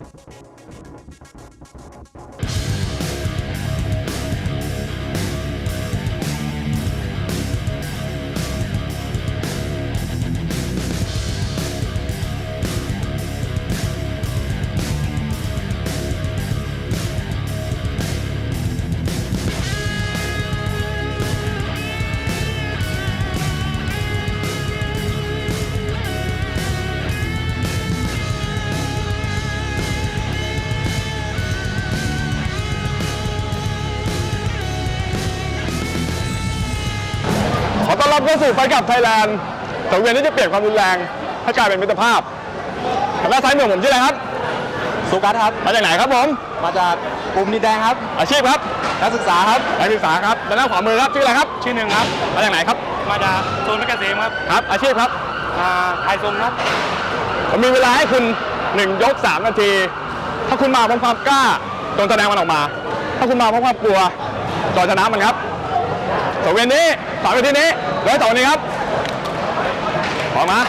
you รับเข้าสู่ไฟกับไทยแลนด์สังเวียนที่จะเปลี่ยนความรุนแรงให้กลายเป็นมิตรภาพทางด้านซ้ายมือผมชื่ออะไรครับ สุกัสครับ มาจากไหนครับผม มาจากกลุ่มดินแดงครับ อาชีพครับ นักศึกษาครับ นักศึกษาครับด้านหน้าขวามือครับชื่ออะไรครับ ชื่อหนึ่งครับ มาจากไหนครับ มาจากโซนเพชรเกษมครับ ครับ อาชีพครับอ่าไทยทรงครับผมมีเวลาให้คุณหนึ่งยกสามนาที ถ้าคุณมาพร้อมความกล้าจงแสดงมันออกมา ถ้าคุณมาพร้อมความกลัวจงชนะมันครับ สองเวียนนี้สามเวทีนี้ร้อยต่อนี้ครับพร้อมนะ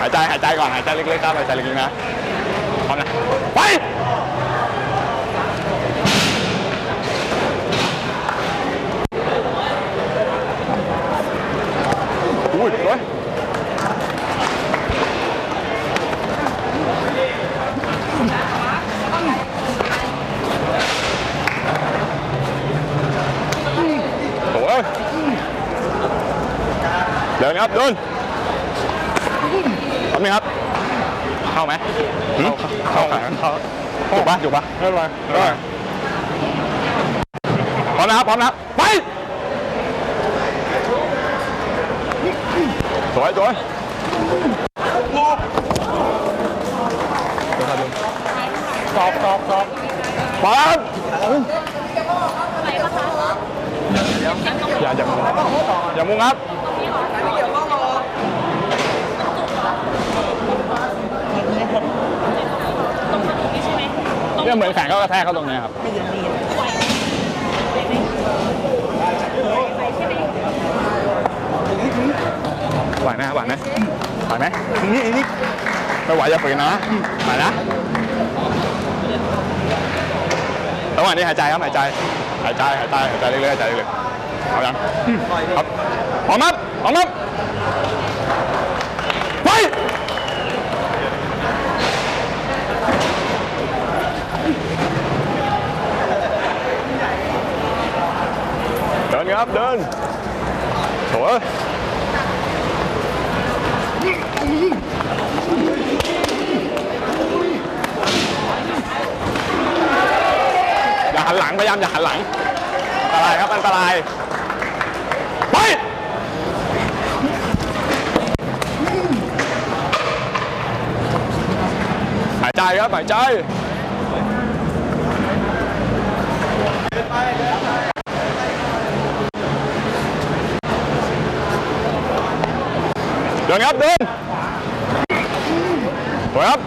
หายใจหายใจก่อนหายใจลึกๆครับหายใจลึกๆนะพร้อมนะไปอุ้ยเฮ้ย โอ้ยเดิ นครับเดินทำไหมครับ เข้าไหมหืมเข้าเข้าอยู่ปะอยู่ปะไม่เป็นไรไม่เป็นไรพร้อมนะครับพร้อมนะครับไปสวยสวยสอบสอบสอบพร้อมอย่าอย่ามุงอย่ามุงครับ เนี่ยเหมือนแข่งก็กระแทกเข้าตรงเนี้ยครับไหวไหมไหวไหมไหวไหมนี่นี่ไม่ไหวอย่าฝืนนะไหวนะระหว่างนี้หายใจครับหายใจหายใจหายใจหายใจเรื่อยๆหายใจเรื่อยๆเอายังครับพร้อมครับพร้อมครับไป เดิน ครับ เดินโถอย่าหันหลัง พยายามอย่าหันหลัง อันตรายครับ อันตราย ไป หายใจครับ หายใจ ดินครับเดินสวยครับ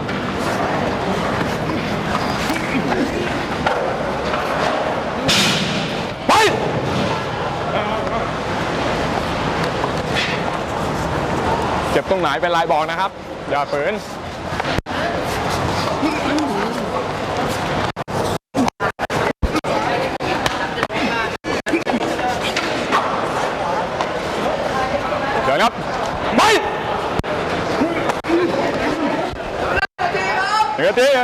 ไปเจ็บตรงไหนเป็นลายบอกนะครับ อย่าฝืน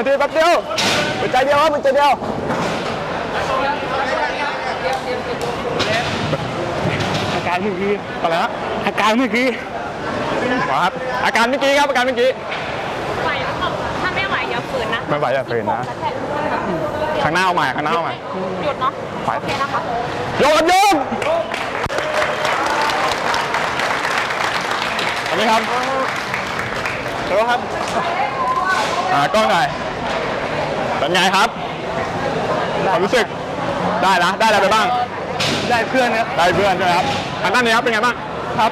นึ่งนาทีหนึ่งนาทีแป๊บเดียวเป็นใจเดียวครับเป็นใจเดียวอาการเมื่อกี้อะไรฮะอาการเมื่อกี้ขอครับอาการเมื่อกี้ครับอาการเมื่อกี้ไหวหรือเปล่าถ้าไม่ไหวอย่าฝืนนะไม่ไหวอย่าฝืนนะกระแทกพื้นแบบข้างหน้าเอาใหม่ข้างหน้าเอาใหม่หยุดเนาะไปโอเคนะคะโยกครับโยกทำไหมครับเดี๋ยวครับอ่ากล้องหน่อย เป็นไงครับความรู้สึกได้นะได้อะไรไปบ้าง ได้เพื่อนครับได้เพื่อนใช่ไหมครับทางด้านนี้ครับเป็นไงบ้างครับ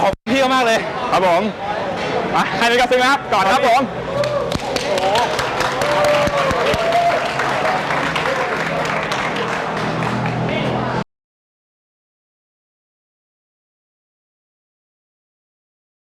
ขอบคุณพี่มากเลย ครับผมมาใครในกระซิงนะครับก่อนครับผม